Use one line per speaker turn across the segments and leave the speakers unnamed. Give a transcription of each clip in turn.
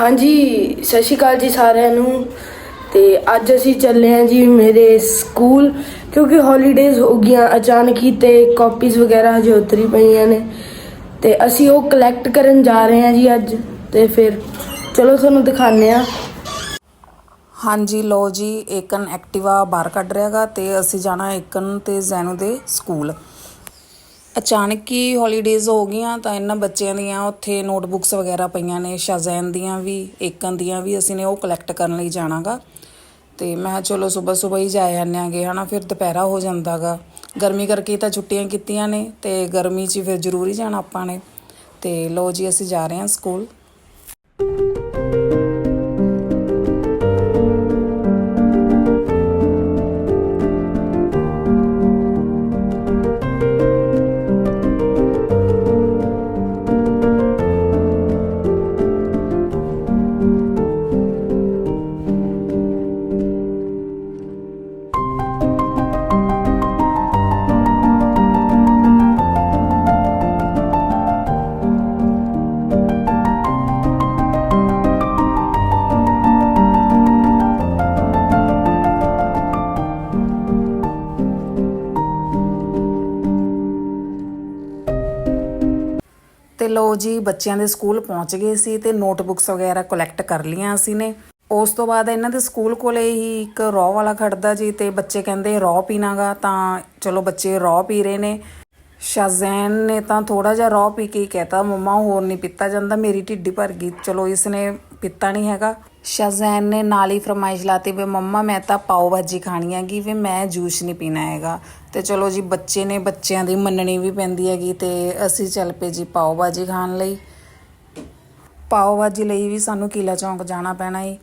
ਹਾਂਜੀ, ਸਤਿ ਸ਼੍ਰੀ ਅਕਾਲ ਜੀ ਸਾਰਿਆਂ ਨੂੰ। ਤੇ ਅੱਜ ਅਸੀਂ ਚੱਲੇ ਹਾਂ ਜੀ ਮੇਰੇ ਸਕੂਲ, ਕਿਉਂਕਿ ਹੌਲੀਡੇਜ਼ ਹੋ ਗਈਆਂ, ਅਚਾਨਕ ਹੀ ਤੇ ਕਾਪੀਜ਼ ਵਗੈਰਾ ਹਜੇ ਉਤਰੀ ਪਈਆਂ ਨੇ। ਤੇ ਅਸੀਂ ਉਹ ਕਲੈਕਟ ਕਰਨ ਜਾ ਰਹੇ ਹਾਂ ਜੀ ਅੱਜ। ਤੇ ਫਿਰ ਚਲੋ ਤੁਹਾਨੂੰ ਦਿਖਾਉਂਦੇ ਹਾਂ।
ਹਾਂਜੀ ਲੋ ਜੀ, ਏਕਨ ਐਕਟਿਵਾ ਬਾਹਰ ਕੱਢ ਰਿਹਾਗਾ ਤੇ ਅਸੀਂ ਜਾਣਾ ਏਕਨ ਤੇ ਜ਼ੈਨੂ ਦੇ ਸਕੂਲ। ਅਚਾਨਕ ਹੀ ਹੌਲੀਡੇਜ਼ ਹੋ ਗਈਆਂ ਤਾਂ ਇਹਨਾਂ ਬੱਚਿਆਂ ਦੀਆਂ ਉੱਥੇ ਨੋਟਬੁੱਕਸ ਵਗੈਰਾ ਪਈਆਂ ਨੇ ਸ਼ਾਜ਼ੈਨ ਦੀਆਂ ਵੀ ਏਕਨ ਦੀਆਂ ਵੀ ਅਸੀਂ ਨੇ ਉਹ ਕਲੈਕਟ ਕਰਨ ਲਈ ਜਾਣਾਗਾ। ਤੇ ਮੈਂ ਚਲੋ ਸਵੇਰ ਸਵੇਰ ਹੀ ਜਾ ਆਨਿਆਂਗੇ ਹਨਾ, ਫਿਰ ਦੁਪਹਿਰਾ ਹੋ ਜਾਂਦਾਗਾ। ਗਰਮੀ ਕਰਕੇ ਤਾਂ ਛੁੱਟੀਆਂ ਕੀਤੀਆਂ ਨੇ ਤੇ ਗਰਮੀ 'ਚ ਹੀ ਫਿਰ ਜ਼ਰੂਰੀ ਜਾਣਾ ਆਪਾਂ ਨੇ। ਤੇ ਲੋ ਜੀ, ਅਸੀਂ ਜਾ ਰਹੇ ਹਾਂ ਸਕੂਲ ਜੀ ਬੱਚਿਆਂ ਦੇ ਸਕੂਲ ਪਹੁੰਚ ਗਏ ਸੀ ਤੇ ਨੋਟਬੁੱਕਸ ਵਗੈਰਾ ਕਲੈਕਟ ਕਰ ਲੀਆਂ ਅਸੀਂ ਨੇ। ਉਸ ਤੋਂ ਬਾਅਦ ਇਹਨਾਂ ਦੇ ਸਕੂਲ ਕੋਲੇ ਹੀ ਇੱਕ ਰॉ ਵਾਲਾ ਖੜਦਾ ਜੀ ਤੇ ਬੱਚੇ ਕਹਿੰਦੇ ਰॉ ਪੀਣਾਗਾ ਤਾਂ ਚਲੋ ਬੱਚੇ ਰॉ ਪੀ ਰਹੇ ਨੇ। ਸ਼ਾਜ਼ੈਨ ਨੇ ਤਾਂ ਥੋੜਾ ਜਿਹਾ ਰॉ ਪੀ ਕੇ ਹੀ ਕਹਿਤਾ, ਮੰਮਾ ਹੋਰ ਨਹੀਂ ਪੀਤਾ ਜਾਂਦਾ, ਮੇਰੀ ਢਿੱਡੀ ਭਰ ਗਈ। ਚਲੋ ਇਸ ਨੇ ਪੀਤਾ ਨਹੀਂ ਹੈਗਾ। ਸ਼ਾਜ਼ੈਨ ਨੇ ਨਾਲ ਹੀ ਫਰਮਾਇਸ਼ ਲਾਤੀ ਵੀ ਮੰਮਾ ਮੈਂ ਤਾਂ ਪਾਓ ਭਾਜੀ ਖਾਣੀ ਹੈਗੀ ਵੀ ਮੈਂ ਜੂਸ ਨਹੀਂ ਪੀਣਾ ਹੈਗਾ। ਤੇ ਚਲੋ ਜੀ, ਬੱਚੇ ਨੇ ਬੱਚਿਆਂ ਦੀ ਮੰਨਣੀ ਵੀ ਪੈਂਦੀ ਹੈਗੀ ਤੇ ਅਸੀਂ ਚੱਲ ਪਏ ਜੀ ਪਾਓ ਭਾਜੀ ਖਾਣ ਲਈ। ਪਾਓ ਭਾਜੀ ਲਈ ਵੀ ਸਾਨੂੰ ਕਿਲਾ ਚੌਂਕ ਜਾਣਾ ਪੈਣਾ ਏ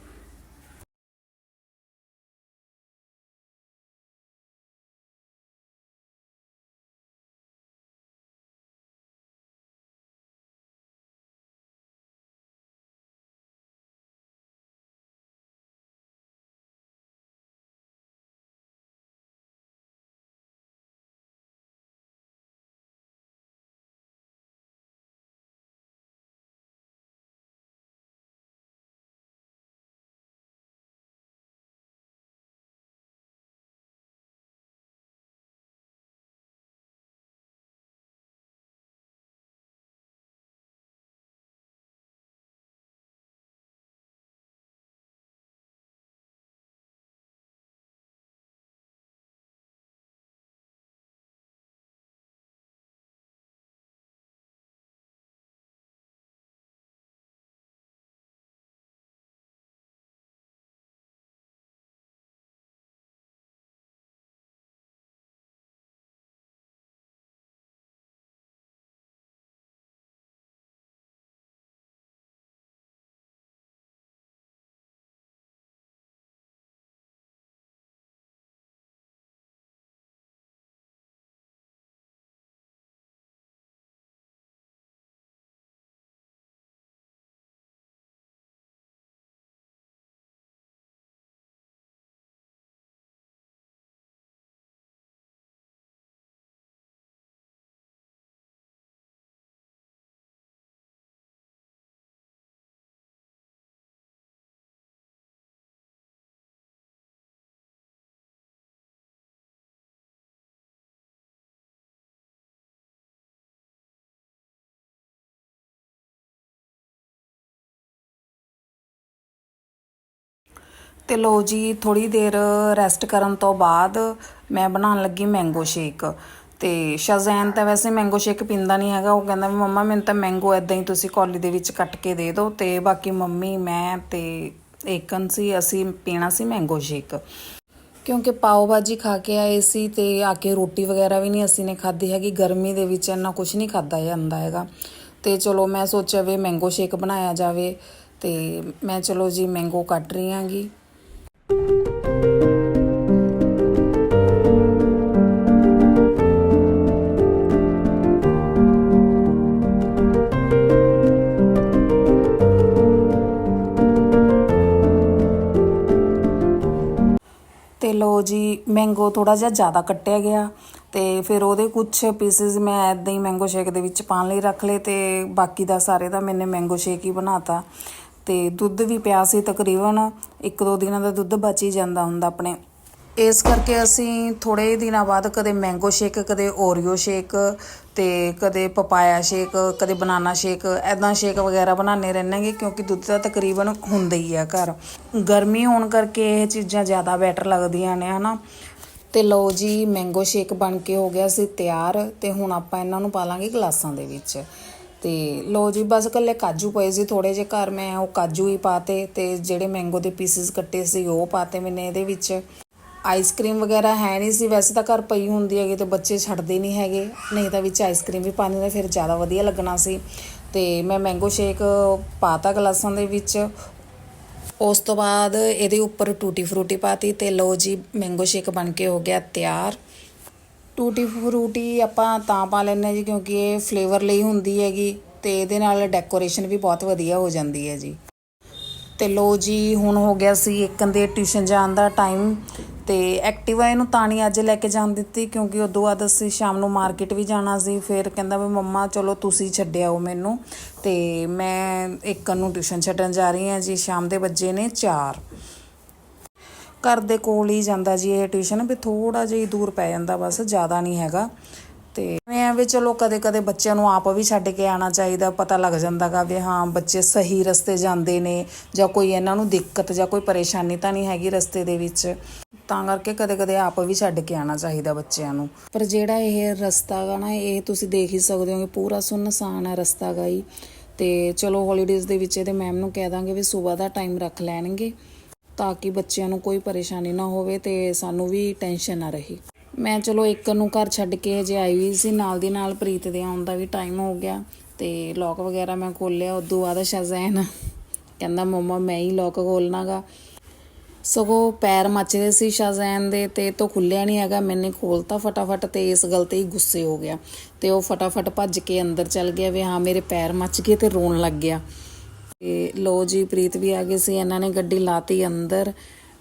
ਤੇ ਲੋ ਜੀ ਥੋੜੀ ਦੇਰ ਰੈਸਟ ਕਰਨ ਤੋਂ ਬਾਅਦ ਮੈਂ ਬਣਾਉਣ ਲੱਗੀ ਮੈਂਗੋ ਸ਼ੇਕ ਤੇ ਸ਼ਾਜ਼ੈਨ ਤਾਂ ਵੈਸੇ ਮੈਂਗੋ ਸ਼ੇਕ ਪੀਂਦਾ ਨਹੀਂ ਹੈਗਾ, ਉਹ ਕਹਿੰਦਾ ਵੀ ਮੰਮਾ, ਮੈਨੂੰ ਤਾਂ ਮੈਂਗੋ ਐਦਾਂ ਹੀ ਤੁਸੀਂ ਕੌਲੀ ਦੇ ਵਿੱਚ ਕੱਟ ਕੇ ਦੇ ਦਿਓ ਤੇ ਬਾਕੀ ਮੰਮੀ, ਮੈਂ ਤੇ ਏਕਨ ਸੀ, ਅਸੀਂ ਪੀਣਾ ਸੀ ਮੈਂਗੋ ਸ਼ੇਕ ਕਿਉਂਕਿ ਪਾਓ ਭਾਜੀ ਖਾ ਕੇ ਆਏ ਸੀ ਤੇ ਆ ਕੇ ਰੋਟੀ ਵਗੈਰਾ ਵੀ ਨਹੀਂ ਅਸੀਂ ਨੇ ਖਾਧੀ ਹੈਗੀ, ਗਰਮੀ ਦੇ ਵਿੱਚ ਇੰਨਾ ਕੁਝ ਨਹੀਂ ਖਾਦਾ ਜਾਂਦਾ ਹੈਗਾ। ਤੇ ਚਲੋ ਮੈਂ ਸੋਚਿਆ ਵੀ ਮੈਂਗੋ ਸ਼ੇਕ ਬਣਾਇਆ ਜਾਵੇ ਤੇ ਮੈਂ ਚਲੋ ਜੀ ਮੈਂਗੋ ਕੱਟ ਰਹੀ ਹਾਂਗੀ। ਤੇ ਲੋ ਜੀ ਮੈਂਗੋ ਥੋੜਾ ਜਿਹਾ ਜ਼ਿਆਦਾ ਕੱਟਿਆ ਗਿਆ ਤੇ ਫਿਰ ਉਹਦੇ ਕੁਝ ਪੀਸਿਸ ਮੈਂ ਐਦਾਂ ਹੀ ਮੈਂਗੋ ਸ਼ੇਕ ਦੇ ਵਿੱਚ ਪਾਣ ਲਈ ਰੱਖ ਲਏ ਤੇ ਬਾਕੀ ਦਾ ਸਾਰੇ ਦਾ ਮੈਨੇ ਮੈਂਗੋ ਸ਼ੇਕ ਹੀ ਬਣਾਤਾ। ਤੇ ਦੁੱਧ ਵੀ ਪਿਆ ਸੀ ਤਕਰੀਬਨ, ਇੱਕ ਦੋ ਦਿਨਾਂ ਦਾ ਦੁੱਧ ਬਚ ਹੀ ਜਾਂਦਾ ਹੁੰਦਾ ਆਪਣੇ। ਇਸ ਕਰਕੇ ਅਸੀਂ ਥੋੜੇ ਦਿਨਾਂ ਬਾਅਦ ਕਦੇ ਮੈਂਗੋ ਸ਼ੇਕ ਕਦੇ ਓਰੀਓ ਸ਼ੇਕ ਤੇ ਕਦੇ ਪਪਾਇਆ ਸ਼ੇਕ ਕਦੇ ਬਨਾਨਾ ਸ਼ੇਕ ਐਦਾਂ ਸ਼ੇਕ ਵਗੈਰਾ ਬਣਾਉਂਦੇ ਰਹਿੰਦੇ ਕਿਉਂਕਿ ਦੁੱਧ ਤਾਂ ਤਕਰੀਬਨ ਹੁੰਦਾ ਹੀ ਆ ਘਰ। ਗਰਮੀ ਹੋਣ ਕਰਕੇ ਇਹ ਚੀਜ਼ਾਂ ਜ਼ਿਆਦਾ ਬੈਟਰ ਲੱਗਦੀਆਂ ਨੇ, ਹਨਾ? ਤੇ ਲਓ ਜੀ ਮੈਂਗੋ ਸ਼ੇਕ ਬਣ ਕੇ ਹੋ ਗਿਆ ਸੀ ਤਿਆਰ ਤੇ ਹੁਣ ਆਪਾਂ ਇਹਨਾਂ ਨੂੰ ਪਾ ਲਾਂਗੇ ਗਲਾਸਾਂ ਦੇ ਵਿੱਚ। ਤੇ ਲਓ ਜੀ, ਬਸ ਕੱਲੇ ਕਾਜੂ ਪਏ ਸੀ ਥੋੜੇ ਜਿਹੇ ਘਰ, ਮੈਂ ਉਹ ਕਾਜੂ ਹੀ ਪਾਤੇ ਤੇ ਜਿਹੜੇ ਮੈਂਗੋ ਦੇ ਪੀਸਿਸ ਕੱਟੇ ਸੀ ਉਹ ਪਾਤੇ ਮੈਨੇ ਇਹਦੇ ਵਿੱਚ। ਆਈਸਕ੍ਰੀਮ ਵਗੈਰਾ ਹੈ ਨਹੀਂ ਸੀ, ਵੈਸੇ ਤਾਂ ਘਰ ਪਈ ਹੁੰਦੀ ਹੈਗੀ ਤੇ ਬੱਚੇ ਛੱਡਦੇ ਨਹੀਂ ਹੈਗੇ। ਨਹੀਂ ਤਾਂ ਵਿੱਚ ਆਈਸਕ੍ਰੀਮ ਵੀ ਪਾਣੀ ਦਾ ਫਿਰ ਜ਼ਿਆਦਾ ਵਧੀਆ ਲੱਗਣਾ ਸੀ। ਤੇ ਮੈਂ ਮੈਂਗੋ ਸ਼ੇਕ ਪਾਤਾ ਗਲਾਸਾਂ ਦੇ ਵਿੱਚ। ਉਸ ਤੋਂ ਬਾਅਦ ਇਹਦੇ ਉੱਪਰ ਟੂਟੀ ਫਰੂਟੀ ਪਾਤੀ ਤੇ ਲਓ ਜੀ ਮੈਂਗੋ ਸ਼ੇਕ ਬਣ ਕੇ ਹੋ ਗਿਆ ਤਿਆਰ। ਟੂਟੀ ਫਰੂਟੀ ਆਪਾਂ ਤਾਂ ਪਾ ਲੈਂਦੇ ਹਾਂ ਜੀ ਕਿਉਂਕਿ ਇਹ ਫਲੇਵਰ ਲਈ ਹੁੰਦੀ ਹੈਗੀ ਤੇ ਇਹਦੇ ਨਾਲ ਡੈਕੋਰੇਸ਼ਨ ਵੀ ਬਹੁਤ ਵਧੀਆ ਹੋ ਜਾਂਦੀ ਹੈ ਜੀ। ਤੇ ਲੋ ਜੀ, ਹੁਣ ਹੋ ਗਿਆ ਸੀ ਇੱਕ ਦੇ ਟਿਊਸ਼ਨ ਜਾਣ ਦਾ ਟਾਈਮ ਤੇ ਐਕਟਿਵਾ ਇਹਨੂੰ ਤਾਂ ਨਹੀਂ ਅੱਜ ਲੈ ਕੇ ਜਾਣ ਦਿੱਤੀ, ਕਿਉਂਕਿ ਉਦੋਂ ਬਾਅਦ ਅਸੀਂ ਸ਼ਾਮ ਨੂੰ ਮਾਰਕੀਟ ਵੀ ਜਾਣਾ ਸੀ, ਫਿਰ ਕਹਿੰਦਾ ਵੀ ਮੰਮਾ ਚਲੋ ਤੁਸੀਂ ਛੱਡਿਆ ਛੱਡਿਆਓ ਮੈਨੂੰ। ਤੇ ਮੈਂ ਇੱਕ ਨੂੰ ਟਿਊਸ਼ਨ ਛੱਡਣ ਜਾ ਰਹੀ ਹਾਂ ਜੀ, ਸ਼ਾਮ ਦੇ ਵੱਜੇ ਨੇ 4 ਘਰ ਦੇ ਕੋਲ ਹੀ ਜਾਂਦਾ ਜੀ ਇਹ ਟਿਊਸ਼ਨ, ਵੀ ਥੋੜਾ ਜਿਹਾ ਦੂਰ ਪੈ ਜਾਂਦਾ, ਬਸ ਜ਼ਿਆਦਾ ਨਹੀਂ ਹੈਗਾ। ਤੇ ਮੈਂ ਵੀ ਚਲੋ ਕਦੇ ਕਦੇ ਬੱਚਿਆਂ ਨੂੰ ਆਪ ਵੀ ਛੱਡ ਕੇ ਆਣਾ ਚਾਹੀਦਾ, ਪਤਾ ਲੱਗ ਜਾਂਦਾਗਾ ਵੀ ਹਾਂ, ਬੱਚੇ ਸਹੀ ਰਸਤੇ ਜਾਂਦੇ ਨੇ, ਜਾਂ ਕੋਈ ਇਹਨਾਂ ਨੂੰ ਦਿੱਕਤ ਜਾਂ ਕੋਈ ਪਰੇਸ਼ਾਨੀ ਤਾਂ ਨਹੀਂ ਹੈਗੀ ਰਸਤੇ ਦੇ ਵਿੱਚ। ਤਾਂ ਕਰਕੇ ਕਦੇ ਕਦੇ ਆਪ ਵੀ ਛੱਡ ਕੇ ਆਣਾ ਚਾਹੀਦਾ ਬੱਚਿਆਂ ਨੂੰ। ਪਰ ਜਿਹੜਾ ਇਹ ਰਸਤਾ ਗਾ ਨਾ, ਇਹ ਤੁਸੀਂ ਦੇਖ ਹੀ ਸਕਦੇ ਹੋ ਕਿ ਪੂਰਾ ਸੁੰਨਸਾਨ ਹੈ ਰਸਤਾ ਗਾ ਹੀ ਤੇ ਚਲੋ ਹੌਲੀਡੇਜ਼ ਦੇ ਵਿੱਚ ਇਹਦੇ ਮੈਮ ਨੂੰ ਕਹਿ ਦਾਂਗੇ ਵੀ ਸਵੇਰ ਦਾ ਟਾਈਮ ਰੱਖ ਲੈਣਗੇ, ਤਾਂ ਕਿ ਬੱਚਿਆਂ ਨੂੰ ਕੋਈ ਪਰੇਸ਼ਾਨੀ ਨਾ ਹੋਵੇ ਤੇ ਸਾਨੂੰ ਵੀ ਟੈਨਸ਼ਨ ਨਾ ਰਹੇ। ਮੈਂ ਚਲੋ ਇੱਕ ਨੂੰ ਘਰ ਛੱਡ ਕੇ ਹਜੇ ਆਈ ਹੋਈ ਸੀ, ਨਾਲ ਦੀ ਨਾਲ ਪ੍ਰੀਤ ਦੇ ਆਉਣ ਦਾ ਵੀ ਟਾਈਮ ਹੋ ਗਿਆ। ਤੇ ਲੋਕ ਵਗੈਰਾ ਮੈਂ ਖੋਲਿਆ ਉਦੋਂ ਬਾਅਦ ਸ਼ਜ਼ੈਨ ਕਹਿੰਦਾ, ਮੰਮਾ, ਮੈਂ ਹੀ ਲੋਕ ਖੋਲਣਾਗਾ ਸਗੋਂ ਪੈਰ ਮੱਚ ਰਹੇ ਸੀ ਸ਼ਾਜ਼ੈਨ ਦੇ ਤੇ ਤੋਂ ਖੁੱਲਿਆ ਨਹੀਂ ਹੈਗਾ। ਮੈਨੇ ਖੋਲਤਾ ਫਟਾਫਟ ਤੇ ਇਸ ਗੱਲ ਤੇ ਹੀ ਗੁੱਸੇ ਹੋ ਗਿਆ ਤੇ ਉਹ ਫਟਾਫਟ ਭੱਜ ਕੇ ਅੰਦਰ ਚਲ ਗਿਆ ਵੀ ਹਾਂ, ਮੇਰੇ ਪੈਰ ਮੱਚ ਗਏ ਤੇ ਰੋਣ ਲੱਗ ਗਿਆ। ਤੇ ਲੋ ਜੀ, ਪ੍ਰੀਤ ਵੀ ਆ ਗਏ ਸੀ, ਇਹਨਾਂ ਨੇ ਗੱਡੀ ਲਾਤੀ ਅੰਦਰ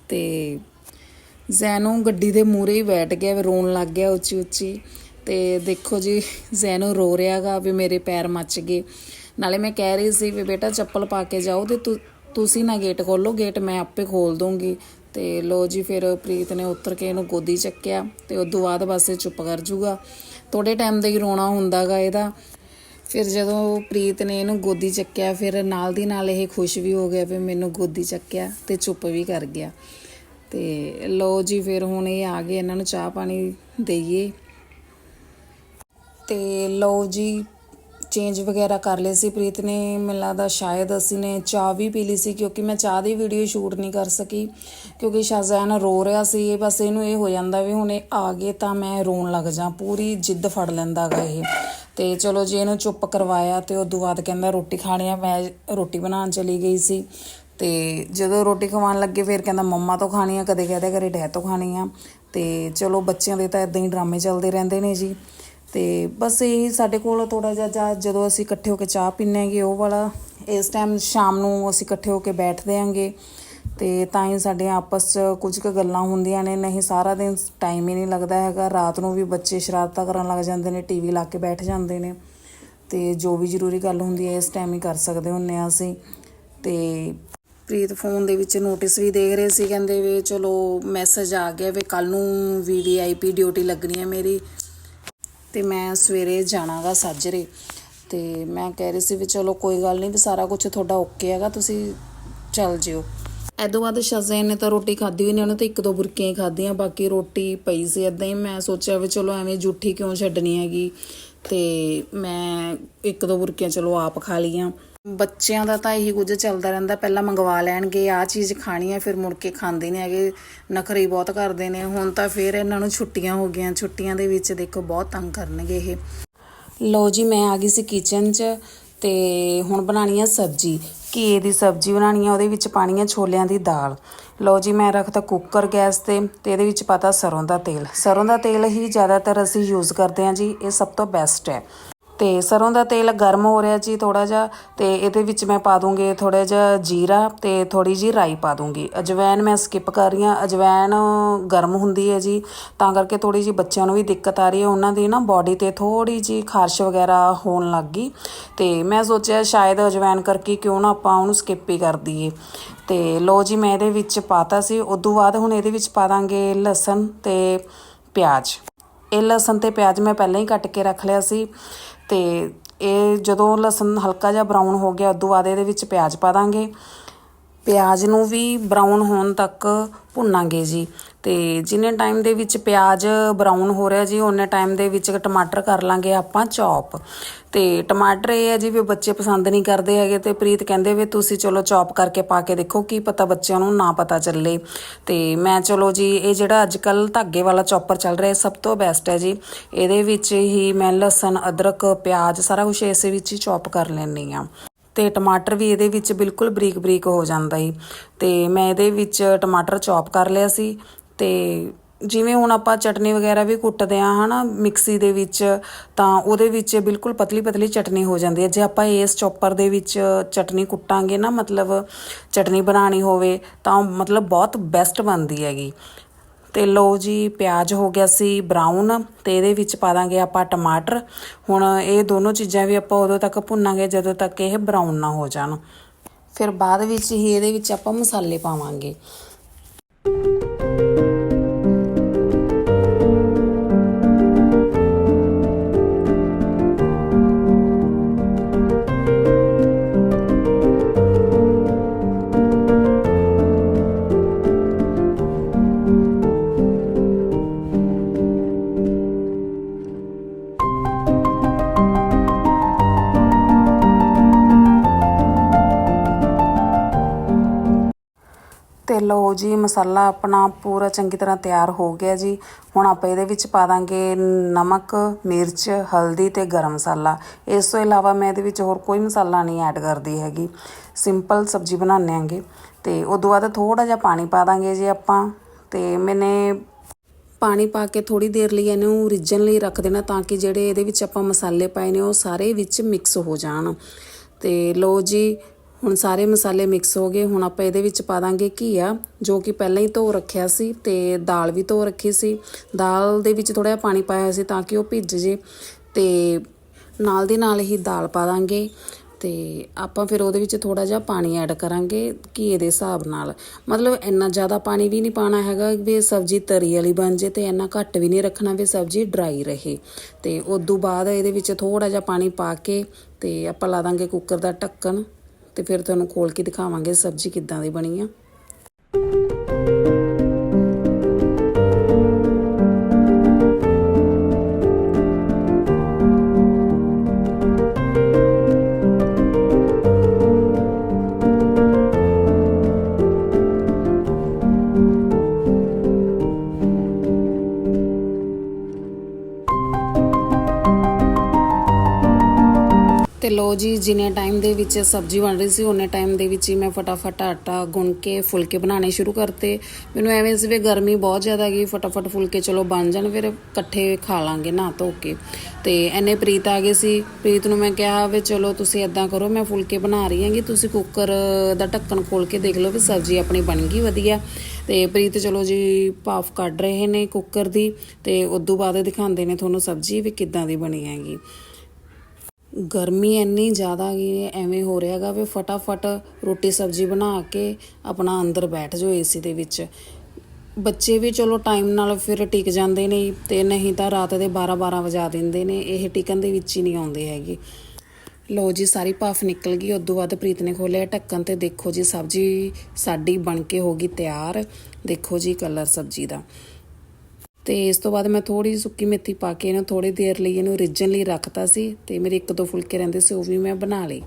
ਤੇ ਜ਼ੈਨੋ ਗੱਡੀ ਦੇ ਮੂਹਰੇ ਹੀ ਬੈਠ ਗਿਆ ਵੀ ਰੋਣ ਲੱਗ ਗਿਆ ਉੱਚੀ ਉੱਚੀ ਤੇ ਦੇਖੋ ਜੀ, ਜ਼ੈਨੋ ਰੋ ਰਿਹਾਗਾ ਵੀ ਮੇਰੇ ਪੈਰ ਮੱਚ ਗਏ। ਨਾਲੇ ਮੈਂ ਕਹਿ ਰਹੀ ਸੀ ਵੀ ਬੇਟਾ, ਚੱਪਲ ਪਾ ਕੇ ਜਾਓ ਤੇ ਤੂੰ ਤੁਸੀਂ ਨਾ ਗੇਟ ਖੋਲੋ ਗੇਟ ਮੈਂ ਆਪੇ ਖੋਲ ਦੂੰਗੀ। ਤੇ ਲੋ ਜੀ, ਫਿਰ ਪ੍ਰੀਤ ਨੇ ਉਤਰ ਕੇ ਇਹਨੂੰ ਗੋਦੀ ਚੱਕਿਆ ਤੇ ਤੋਂ ਬਾਅਦ ਬਸ ਇਹ ਚੁੱਪ ਕਰ ਜੂਗਾ। ਥੋੜੇ ਟਾਈਮ ਦਾ ਹੀ ਰੋਣਾ ਹੁੰਦਾਗਾ ਇਹਦਾ। ਫਿਰ ਜਦੋਂ ਪ੍ਰੀਤ ਨੇ ਇਹਨੂੰ ਗੋਦੀ ਚੱਕਿਆ, ਫਿਰ ਨਾਲ ਦੀ ਨਾਲ ਇਹ ਖੁਸ਼ ਵੀ ਹੋ ਗਿਆ ਵੀ ਮੈਨੂੰ ਗੋਦੀ ਚੱਕਿਆ ਤੇ ਚੁੱਪ ਵੀ ਕਰ ਗਿਆ। ਤੇ ਲੋ ਜੀ, ਫਿਰ ਹੁਣ ਇਹ ਆ ਗਏ, ਇਹਨਾਂ ਨੂੰ ਚਾਹ ਪਾਣੀ ਦੇਈਏ। ਤੇ ਲੋ ਜੀ ਚੇਂਜ ਵਗੈਰਾ ਕਰ ਲਏ ਸੀ। ਪ੍ਰੀਤ ਨੇ ਮੈਨੂੰ ਲੱਗਦਾ ਸ਼ਾਇਦ ਅਸੀਂ ਨੇ ਚਾਹ ਵੀ ਪੀ ਲਈ ਸੀ ਕਿਉਂਕਿ ਮੈਂ ਚਾਹ ਦੀ ਵੀਡੀਓ ਸ਼ੂਟ ਨਹੀਂ ਕਰ ਸਕੀ। ਕਿਉਂਕਿ ਸ਼ਾਹਜ਼ਾਨ ਰੋ ਰਿਹਾ ਸੀ। ਬਸ ਇਹਨੂੰ ਇਹ ਹੋ ਜਾਂਦਾ ਵੀ ਹੁਣ ਇਹ ਆ ਗਏ ਤਾਂ ਮੈਂ ਰੋਣ ਲੱਗ ਜਾ। ਪੂਰੀ ਜਿੱਦ ਫੜ ਲੈਂਦਾਗਾ ਇਹ। ਤੇ ਚਲੋ ਜੀ, ਇਹਨੂੰ ਚੁੱਪ ਕਰਵਾਇਆ ਤੇ ਉਦੋਂ ਬਾਅਦ ਕਹਿੰਦਾ ਰੋਟੀ ਖਾਣੀ ਆ। ਮੈਂ ਰੋਟੀ ਬਣਾਉਣ ਚਲੀ ਗਈ ਸੀ। ਤੇ ਜਦੋਂ ਰੋਟੀ ਖਵਾਉਣ ਲੱਗੇ, ਫਿਰ ਕਹਿੰਦਾ ਮੰਮਾ ਤੋਂ ਖਾਣੀ ਆ, ਕਦੇ ਕਹਦੇ ਘਰੇ ਡੈ ਤੋਂ ਖਾਣੀ ਆ। ਤੇ ਚਲੋ ਬੱਚਿਆਂ ਦੇ ਤਾਂ ਇਦਾਂ ਹੀ ਡਰਾਮੇ ਚੱਲਦੇ ਰਹਿੰਦੇ ਨੇ ਜੀ। ਤੇ ਬਸ ਇਹ ਸਾਡੇ ਕੋਲ ਥੋੜਾ ਜਿਹਾ ਜਾਂ ਜਦੋਂ ਅਸੀਂ ਇਕੱਠੇ ਹੋ ਕੇ ਚਾਹ ਪੀਂਦੇ ਆਂਗੇ ਉਹ ਵਾਲਾ, ਇਸ ਟਾਈਮ ਸ਼ਾਮ ਨੂੰ ਅਸੀਂ ਇਕੱਠੇ ਹੋ ਕੇ ਬੈਠਦੇ ਆਂਗੇ ਤੇ ਤਾਂ ਹੀ ਸਾਡੇ ਆਪਸ 'ਚ ਕੁਝ ਕੁ ਗੱਲਾਂ ਹੁੰਦੀਆਂ ਨੇ, ਨਹੀਂ ਸਾਰਾ ਦਿਨ ਟਾਈਮ ਹੀ ਨਹੀਂ ਲੱਗਦਾ ਹੈਗਾ। ਰਾਤ ਨੂੰ ਵੀ ਬੱਚੇ ਸ਼ਰਾਰਤਾਂ ਕਰਨ ਲੱਗ ਜਾਂਦੇ ਨੇ ਟੀਵੀ ਲਾ ਕੇ ਬੈਠ ਜਾਂਦੇ ਨੇ। ਤੇ ਜੋ ਵੀ ਜ਼ਰੂਰੀ ਗੱਲ ਹੁੰਦੀ ਹੈ, ਇਸ ਟਾਈਮ ਹੀ ਕਰ ਸਕਦੇ ਹੁੰਨੇ ਆ ਅਸੀਂ। ਤੇ ਪ੍ਰੀਤ ਫੋਨ ਦੇ ਵਿੱਚ ਨੋਟਿਸ ਵੀ ਦੇਖ ਰਹੇ ਸੀ, ਕਹਿੰਦੇ ਵੀ ਚਲੋ ਮੈਸੇਜ ਆ ਗਿਆ ਵੀ ਕੱਲ ਨੂੰ ਵੀਵੀਆਈਪੀ ਡਿਊਟੀ ਲੱਗਣੀ ਹੈ ਮੇਰੀ। ਤੇ ਮੈਂ ਸਵੇਰੇ ਜਾਣਾਗਾ ਸਾਜਰੇ। ਤੇ ਮੈਂ ਕਹਿ ਰਹੀ ਸੀ ਵੀ ਚਲੋ ਕੋਈ ਗੱਲ ਨਹੀਂ ਵੀ ਸਾਰਾ ਕੁਝ ਤੁਹਾਡਾ ਓਕੇ ਹੈਗਾ, ਤੁਸੀਂ ਚੱਲ ਜਿਓ। ਐਦੋਂ ਬਾਅਦ ਸ਼ਜ਼ੈਨ ਨੇ ਤਾਂ ਰੋਟੀ ਖਾਧੀ ਹੋਈ ਨਹੀਂ, ਉਹਨੇ ਤਾਂ ਇੱਕ ਦੋ ਬੁਰਕੀਆਂ ਹੀ ਖਾਧੀਆਂ, ਬਾਕੀ ਰੋਟੀ ਪਈ ਸੀ ਐਦਾਂ ਹੀ। ਮੈਂ ਸੋਚਿਆ ਵੀ ਚਲੋ ਐਵੇਂ ਜੂਠੀ ਕਿਉਂ ਛੱਡਣੀ ਹੈਗੀ? ਤੇ ਮੈਂ ਇੱਕ ਦੋ ਬੁਰਕੀਆਂ ਚਲੋ ਆਪ ਖਾ ਲੀਆਂ ਬੱਚਿਆਂ ਦਾ ਤਾਂ ਇਹੀ ਕੁਝ ਚੱਲਦਾ ਰਹਿੰਦਾ, ਪਹਿਲਾਂ ਮੰਗਵਾ ਲੈਣਗੇ, ਆਹ ਚੀਜ਼ ਖਾਣੀ ਹੈ, ਫਿਰ ਮੁੜ ਕੇ ਖਾਂਦੇ ਨਹੀਂ ਹੈਗੇ, ਨਖਰੇ ਹੀ ਬਹੁਤ ਕਰਦੇ ਨੇ, ਹੁਣ ਤਾਂ ਫਿਰ ਇਹਨਾਂ ਨੂੰ ਛੁੱਟੀਆਂ ਹੋ ਗਈਆਂ, ਛੁੱਟੀਆਂ ਦੇ ਵਿੱਚ ਦੇਖੋ ਬਹੁਤ ਤੰਗ ਕਰਨਗੇ ਇਹ। ਲੋ ਜੀ, ਮੈਂ ਆ ਗਈ ਸੀ ਕਿਚਨ 'ਚ ਤੇ ਹੁਣ ਬਣਾਣੀ ਆ ਸਬਜੀ ਘੀਏ ਦੀ ਸਬਜੀ ਬਣਾਣੀ ਆ, ਉਹਦੇ ਵਿੱਚ ਪਾਣੀ ਆ ਛੋਲਿਆਂ ਦੀ ਦਾਲ। ਲੋ ਜੀ, ਮੈਂ ਰੱਖਤਾ ਕੁੱਕਰ ਗੈਸ ਤੇ ਤੇ ਇਹਦੇ ਵਿੱਚ ਪਾਤਾ ਸਰੋਂ ਦਾ ਤੇਲ। ਸਰੋਂ ਦਾ ਤੇਲ ਹੀ ਜ਼ਿਆਦਾਤਰ ਅਸੀਂ ਯੂਜ਼ ਕਰਦੇ ਹਾਂ ਜੀ, ਇਹ ਸਭ ਤੋਂ ਬੈਸਟ ਹੈ। ਤੇ ਸਰੋਂ ਦਾ ਤੇਲ ਗਰਮ ਹੋ ਰਿਹਾ ਜੀ ਥੋੜਾ ਜਿਹਾ ਤੇ ਇਹਦੇ ਵਿੱਚ ਮੈਂ ਪਾ ਦੂੰਗੀ ਥੋੜਾ ਜਿਹਾ ਜੀਰਾ ਤੇ ਥੋੜੀ ਜੀ ਰਾਈ ਪਾ ਦੂੰਗੀ। ਅਜਵੈਨ ਮੈਂ ਸਕਿਪ ਕਰ ਰਹੀ ਹਾਂ। ਅਜਵੈਨ ਗਰਮ ਹੁੰਦੀ ਹੈ ਜੀ, ਤਾਂ ਕਰਕੇ ਥੋੜੀ ਜੀ ਬੱਚਿਆਂ ਨੂੰ ਵੀ ਦਿੱਕਤ ਆ ਰਹੀ ਹੈ। ਉਹਨਾਂ ਦੀ ਨਾ ਬਾਡੀ ਤੇ ਥੋੜੀ ਜੀ ਖਾਰਸ਼ ਵਗੈਰਾ ਹੋਣ ਲੱਗ ਗਈ ਤੇ ਮੈਂ ਸੋਚਿਆ ਸ਼ਾਇਦ ਅਜਵੈਨ ਕਰਕੇ ਕਿਉਂ ਨਾ ਆਪਾਂ ਉਹਨੂੰ ਸਕਿਪ ਹੀ ਕਰ ਦਈਏ। ਤੇ ਲੋ ਜੀ ਮੈਂ ਇਹਦੇ ਵਿੱਚ ਪਾਤਾ ਸੀ। ਉਦੋਂ ਬਾਅਦ ਹੁਣ ਇਹਦੇ ਵਿੱਚ ਪਾ ਦਾਂਗੇ ਲਸਣ ਤੇ ਪਿਆਜ਼। ਇਹ ਲਸਣ ਤੇ ਪਿਆਜ਼ ਮੈਂ ਪਹਿਲਾਂ ਹੀ ਕੱਟ ਕੇ ਰੱਖ ਲਿਆ ਸੀ। ਤੇ ਇਹ ਜਦੋਂ ਲਸਣ ਹਲਕਾ ਜਿਹਾ ਬਰਾਊਨ ਹੋ ਗਿਆ, ਉਦੋਂ ਬਾਅਦ ਇਹਦੇ ਵਿੱਚ ਪਿਆਜ਼ ਪਾ ਦਾਂਗੇ। ਪਿਆਜ਼ ਨੂੰ ਵੀ ਬਰਾਊਨ ਹੋਣ ਤੱਕ ਭੁੰਨਾਂਗੇ ਜੀ। ਤੇ ਜਿੰਨੇ ਟਾਈਮ ਦੇ ਵਿੱਚ ਪਿਆਜ਼ ਬਰਾਊਨ ਹੋ ਰਿਹਾ ਜੀ ਉਹਨੇ ਟਾਈਮ ਦੇ ਵਿੱਚ ਟਮਾਟਰ ਕਰ ਲਾਂਗੇ ਆਪਾਂ ਚੌਪ ਤੇ ਟਮਾਟਰ ਇਹ ਹੈ ਜੀ, ਵੀ ਬੱਚੇ ਪਸੰਦ ਨਹੀਂ ਕਰਦੇ ਹੈਗੇ ਤੇ ਪ੍ਰੀਤ ਕਹਿੰਦੇ ਵੀ ਤੁਸੀਂ ਚਲੋ ਚੌਪ ਕਰਕੇ ਪਾ ਕੇ ਦੇਖੋ ਕੀ ਪਤਾ ਬੱਚਿਆਂ ਨੂੰ ਨਾ ਪਤਾ ਚੱਲੇ। ਤੇ ਮੈਂ ਚਲੋ ਜੀ, ਇਹ ਜਿਹੜਾ ਅੱਜ ਕੱਲ ਧਾਗੇ ਵਾਲਾ ਚੌਪਰ ਚੱਲ ਰਿਹਾ ਸਭ ਤੋਂ ਬੈਸਟ ਹੈ ਜੀ। ਇਹਦੇ ਵਿੱਚ ਹੀ ਮੈਂ ਲਸਣ, ਅਦਰਕ, ਪਿਆਜ਼ ਸਾਰਾ ਕੁਝ ਇਸੇ ਵਿੱਚ ਹੀ ਚੌਪ ਕਰ ਲੈਣੀ ਆ ਤੇ ਟਮਾਟਰ ਵੀ ਇਹਦੇ ਵਿੱਚ ਬਿਲਕੁਲ ਬਰੀਕ ਬਰੀਕ ਹੋ ਜਾਂਦਾ ਈ ਤੇ ਮੈਂ ਇਹਦੇ ਵਿੱਚ ਟਮਾਟਰ ਚੌਪ ਕਰ ਲਿਆ ਸੀ। ਤੇ ਜਿਵੇਂ ਹੁਣ ਆਪਾਂ ਚਟਨੀ ਵਗੈਰਾ ਵੀ ਕੁੱਟਦੇ ਹਾਂ ਹੈ ਨਾ ਮਿਕਸੀ ਦੇ ਵਿੱਚ, ਤਾਂ ਉਹਦੇ ਵਿੱਚ ਬਿਲਕੁਲ ਪਤਲੀ ਪਤਲੀ ਚਟਨੀ ਹੋ ਜਾਂਦੀ ਹੈ। ਜੇ ਆਪਾਂ ਇਸ ਚੌਪਰ ਦੇ ਵਿੱਚ ਚਟਨੀ ਕੁੱਟਾਂਗੇ ਨਾ, ਮਤਲਬ ਚਟਨੀ ਬਣਾਣੀ ਹੋਵੇ, ਤਾਂ ਮਤਲਬ ਬਹੁਤ ਬੈਸਟ ਬਣਦੀ ਹੈਗੀ। ਤੇ ਲਓ ਜੀ, ਪਿਆਜ਼ ਹੋ ਗਿਆ ਸੀ ਬਰਾਊਨ ਤੇ ਇਹਦੇ ਵਿੱਚ ਪਾ ਦਾਂਗੇ ਆਪਾਂ ਟਮਾਟਰ। ਹੁਣ ਇਹ ਦੋਨੋਂ ਚੀਜ਼ਾਂ ਵੀ ਆਪਾਂ ਉਦੋਂ ਤੱਕ ਭੁੰਨਾਂਗੇ, ਜਦੋਂ ਤੱਕ ਇਹ ਬਰਾਊਨ ਨਾ ਹੋ ਜਾਣ। ਫਿਰ ਬਾਅਦ ਵਿੱਚ ਹੀ ਇਹਦੇ ਵਿੱਚ ਆਪਾਂ ਮਸਾਲੇ ਪਾਵਾਂਗੇ। ਲਓ ਜੀ, ਮਸਾਲਾ ਆਪਣਾ ਪੂਰਾ ਚੰਗੀ ਤਰ੍ਹਾਂ ਤਿਆਰ ਹੋ ਗਿਆ ਜੀ। ਹੁਣ ਆਪਾਂ ਇਹਦੇ ਵਿੱਚ ਪਾ ਦਾਂਗੇ ਨਮਕ, ਮਿਰਚ, ਹਲਦੀ ਤੇ ਗਰਮ ਮਸਾਲਾ। ਇਸ ਤੋਂ ਇਲਾਵਾ ਮੈਂ ਇਹਦੇ ਵਿੱਚ ਹੋਰ ਕੋਈ ਮਸਾਲਾ ਨਹੀਂ ਐਡ ਕਰਦੀ ਹੈਗੀ। ਸਿੰਪਲ ਸਬਜ਼ੀ ਬਣਾਉਂਦੇ ਆਂਗੇ ਤੇ ਉਦੋਂ ਬਾਅਦ ਥੋੜਾ ਜਿਹਾ ਪਾਣੀ ਪਾ ਦਾਂਗੇ ਜੀ ਆਪਾਂ। ਤੇ ਮੈਨੇ ਪਾਣੀ ਪਾ ਕੇ ਥੋੜੀ ਦੇਰ ਲਈ ਇਹਨੂੰ ਰਿੱਝਣ ਲਈ ਰੱਖ ਦੇਣਾ ਤਾਂ ਕਿ ਜਿਹੜੇ ਇਹਦੇ ਵਿੱਚ ਆਪਾਂ ਮਸਾਲੇ ਪਾਏ ਨੇ ਉਹ ਸਾਰੇ ਵਿੱਚ ਮਿਕਸ ਹੋ ਜਾਣ। ਤੇ ਲੋ ਜੀ ਹੁਣ ਸਾਰੇ ਮਸਾਲੇ ਮਿਕਸ ਹੋ ਗਏ, ਹੁਣ ਆਪਾਂ ਇਹਦੇ ਵਿੱਚ ਪਾ ਦਾਂਗੇ ਘੀਆ, ਜੋ ਕਿ ਪਹਿਲਾਂ ਹੀ ਧੋ ਰੱਖਿਆ ਸੀ ਤੇ ਦਾਲ ਵੀ ਧੋ ਰੱਖੀ ਸੀ। ਦਾਲ ਦੇ ਵਿੱਚ ਥੋੜਾ ਜਿਹਾ ਪਾਣੀ ਪਾਇਆ ਸੀ ਤਾਂ ਕਿ ਉਹ ਭਿੱਜ ਜੇ ਤੇ ਨਾਲ ਦੀ ਨਾਲ ਹੀ ਦਾਲ ਪਾ ਦਾਂਗੇ ਤੇ ਆਪਾਂ ਫਿਰ ਉਹਦੇ ਵਿੱਚ ਥੋੜਾ ਜਿਹਾ ਪਾਣੀ ਐਡ ਕਰਾਂਗੇ ਘੀਏ ਦੇ ਹਿਸਾਬ ਨਾਲ। ਮਤਲਬ ਇੰਨਾ ਜ਼ਿਆਦਾ ਪਾਣੀ ਵੀ ਨਹੀਂ ਪਾਣਾ ਹੈਗਾ ਵੀ ਸਬਜ਼ੀ ਤਰੀ ਵਾਲੀ ਬਣ ਜੇ ਤੇ ਇੰਨਾ ਘੱਟ ਵੀ ਨਹੀਂ ਰੱਖਣਾ ਵੀ ਸਬਜ਼ੀ ਡਰਾਈ ਰਹੇ। ਤੇ ਤੋਂ ਬਾਅਦ ਇਹਦੇ ਵਿੱਚ ਥੋੜਾ ਜਿਹਾ ਪਾਣੀ ਪਾ ਕੇ ਤੇ ਆਪਾਂ ਲਾ ਦਾਂਗੇ ਕੁੱਕਰ ਦਾ ਢੱਕਣ। ਤੇ ਫਿਰ ਤੁਹਾਨੂੰ ਖੋਲ ਕੇ ਦਿਖਾਵਾਂਗੇ ਸਬਜ਼ੀ ਕਿੱਦਾਂ ਦੀ ਬਣੀ ਆ। ਤੇ ਜੀ, ਜਿੰਨੇ ਟਾਈਮ ਦੇ ਵਿੱਚ ਸਬਜ਼ੀ ਬਣ ਰਹੀ ਸੀ, ਉਹਨੇ ਟਾਈਮ ਦੇ ਵਿੱਚ ਹੀ ਮੈਂ ਫਟਾਫਟ ਆਟਾ ਗੁੰਨ ਕੇ, ਫੁਲਕੇ ਬਣਾਉਣੇ ਸ਼ੁਰੂ ਕਰਤੇ। ਮੈਨੂੰ ਐਵੇਂ ਸੀ ਵੀ ਗਰਮੀ ਬਹੁਤ ਜ਼ਿਆਦਾ ਗਈ ਫਟਾਫਟ ਫੁਲਕੇ ਚਲੋ ਬਣ ਜਾਣ, ਫਿਰ ਇਕੱਠੇ ਖਾ ਲਾਂਗੇ ਨਾ ਧੋ ਕੇ। ਤੇ ਐਨੇ ਪ੍ਰੀਤ ਆ ਗਏ ਸੀ। ਪ੍ਰੀਤ ਨੂੰ ਮੈਂ ਕਿਹਾ ਵੀ ਚਲੋ ਤੁਸੀਂ ਇਦਾਂ ਕਰੋ, ਮੈਂ ਫੁਲਕੇ ਬਣਾ ਰਹੀ ਹਾਂਗੀ, ਤੁਸੀਂ ਕੁੱਕਰ ਦਾ ਢੱਕਣ ਖੋਲ ਕੇ ਦੇਖ ਲਓ ਵੀ ਸਬਜ਼ੀ ਆਪਣੀ ਬਣ ਗਈ ਵਧੀਆ। ਤੇ ਪ੍ਰੀਤ ਚਲੋ ਜੀ, ਭਾਫ ਕੱਢ ਰਹੇ ਨੇ ਕੁੱਕਰ ਦੀ, ਤੇ ਉਦੋਂ ਬਾਅਦ ਦਿਖਾਉਂਦੇ ਨੇ ਤੁਹਾਨੂੰ ਸਬਜ਼ੀ ਵੀ ਕਿੱਦਾਂ ਦੀ ਬਣੀ ਹੈਗੀ। ਗਰਮੀ ਇੰਨੀ ਜ਼ਿਆਦਾ ਗਈ ਐਵੇਂ ਹੋ ਰਿਹਾ ਹੈਗਾ ਵੀ ਫਟਾਫਟ ਰੋਟੀ ਸਬਜ਼ੀ ਬਣਾ ਕੇ ਆਪਣਾ ਅੰਦਰ ਬੈਠ ਜਾਓ ਏਸੀ ਦੇ ਵਿੱਚ। ਬੱਚੇ ਵੀ ਚਲੋ ਟਾਈਮ ਨਾਲ ਫਿਰ ਟਿਕ ਜਾਂਦੇ ਨੇ ਤੇ ਨਹੀਂ ਤਾਂ ਰਾਤ ਦੇ 12 12 ਵਜਾ ਦਿੰਦੇ ਨੇ, ਇਹ ਟਿਕਣ ਦੇ ਵਿੱਚ ਹੀ ਨਹੀਂ ਆਉਂਦੇ ਹੈਗੇ। ਲੋ ਜੀ, ਸਾਰੀ ਭਾਫ ਨਿਕਲ ਗਈ ਉਦੋਂ ਬਾਅਦ ਪ੍ਰੀਤ ਨੇ ਖੋਲਿਆ ਢੱਕਣ ਤੇ ਦੇਖੋ ਜੀ, ਸਬਜ਼ੀ ਸਾਡੀ ਬਣ ਕੇ ਹੋ ਗਈ ਤਿਆਰ। ਦੇਖੋ ਜੀ ਕਲਰ ਸਬਜ਼ੀ ਦਾ। ਤੇ ਇਸ ਤੋਂ ਬਾਅਦ ਮੈਂ ਥੋੜੀ ਸੁੱਕੀ ਮੇਥੀ ਪਾ ਕੇ ਇਹਨੂੰ ਥੋੜੀ ਦੇਰ ਲਈ ਇਹਨੂੰ ਰਿੱਝਣ ਲਈ ਰੱਖਤਾ ਸੀ ਤੇ ਮੇਰੇ ਇੱਕ ਦੋ ਫੁਲਕੇ ਰਹਿੰਦੇ ਸੀ, ਉਹ ਵੀ ਮੈਂ ਬਣਾ ਲਏ।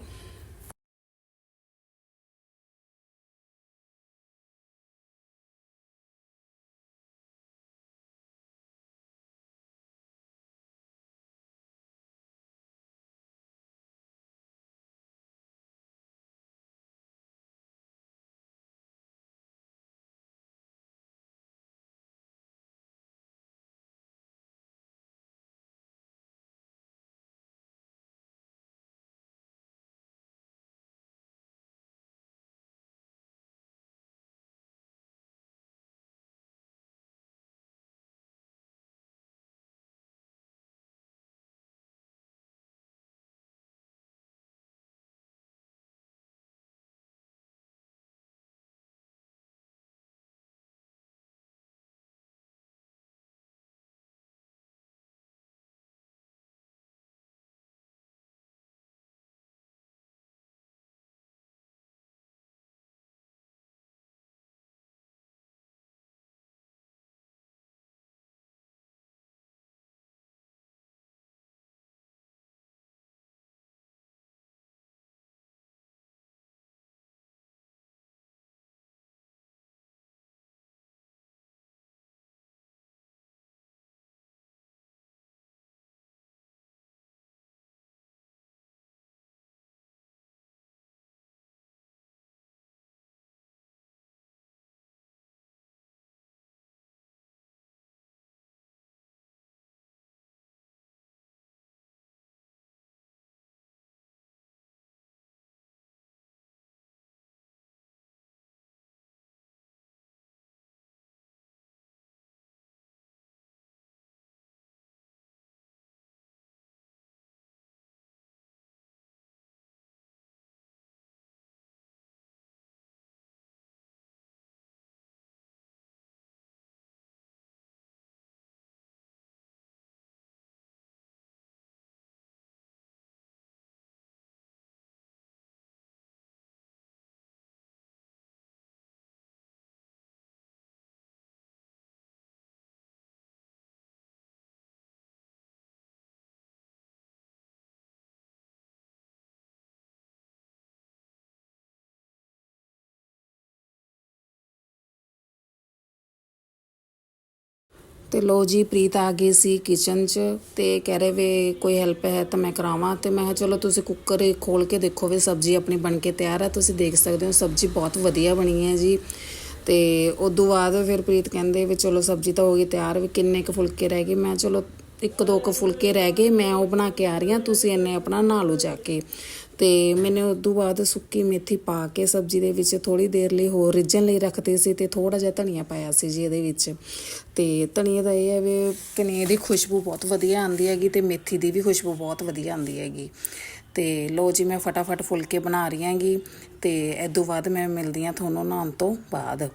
ਤੇ ਲੋ ਜੀ, ਪ੍ਰੀਤ ਆ ਗਈ ਸੀ ਕਿਚਨ 'ਚ ਤੇ ਕਹਿ ਰਹੇ ਵੇ ਕੋਈ ਹੈਲਪ ਹੈ ਤਾਂ ਮੈਂ ਕਰਾਵਾਂ ਤੇ ਮੈਂ ਕਿਹਾ ਚਲੋ ਤੁਸੀਂ ਕੁੱਕਰ ਖੋਲ ਕੇ ਦੇਖੋ ਵੀ ਸਬਜ਼ੀ ਆਪਣੀ ਬਣ ਕੇ ਤਿਆਰ ਹੈ ਤੁਸੀਂ ਦੇਖ ਸਕਦੇ ਹੋ ਸਬਜ਼ੀ ਬਹੁਤ ਵਧੀਆ ਬਣੀ ਹੈ ਜੀ। ਤੇ ਉਦੋਂ ਬਾਅਦ ਫਿਰ ਪ੍ਰੀਤ ਕਹਿੰਦੇ ਵੀ ਚਲੋ ਸਬਜ਼ੀ ਤਾਂ ਹੋ ਗਈ ਤਿਆਰ ਵੀ ਕਿੰਨੇ ਕੁ ਫੁਲਕੇ ਰਹਿ ਗਏ। ਮੈਂ ਚਲੋ ਇੱਕ ਦੋ ਕੁ ਫੁਲਕੇ ਰਹਿ ਗਏ, ਮੈਂ ਉਹ ਬਣਾ ਕੇ ਆ ਰਹੀ ਹਾਂ, ਤੁਸੀਂ ਇੰਨੇ ਆਪਣਾ ਨਹਾ ਲਓ ਜਾ ਕੇ। ਤੇ ਮੈंने ਤੋਂ ਬਾਅਦ ਸੁੱਕੀ ਮੇਥੀ ਪਾ ਕੇ ਸਬਜ਼ੀ ਦੇ ਵਿੱਚ ਥੋੜੀ ਦੇਰ ਲਈ ਹੋਰ ਰਿੱਝਣ ਲਈ ਰੱਖਦੇ ਸੀ ਤੇ ਥੋੜਾ ਜਿਹਾ ਧਨੀਆ ਪਾਇਆ ਸੀ ਜੀ ਇਹਦੇ ਵਿੱਚ। ਤੇ ਧਨੀਆ ਦਾ ਇਹ ਹੈ ਵੀ ਧਨੀਏ ਦੀ ਖੁਸ਼ਬੂ ਬਹੁਤ ਵਧੀਆ ਆਉਂਦੀ ਹੈਗੀ ਤੇ ਮੇਥੀ ਦੀ ਵੀ ਖੁਸ਼ਬੂ ਬਹੁਤ ਵਧੀਆ ਆਉਂਦੀ ਹੈਗੀ। ਤੇ ਲੋ ਜੀ, ਮੈਂ ਫਟਾਫਟ ਫੁਲਕੇ ਬਣਾ ਰਹੀ ਹਾਂਗੀ ਤੇ ਇਸ ਤੋਂ ਬਾਅਦ ਮੈਂ ਮਿਲਦੀ ਹਾਂ ਤੁਹਾਨੂੰ ਨਹਾਉਣ ਤੋਂ ਬਾਅਦ।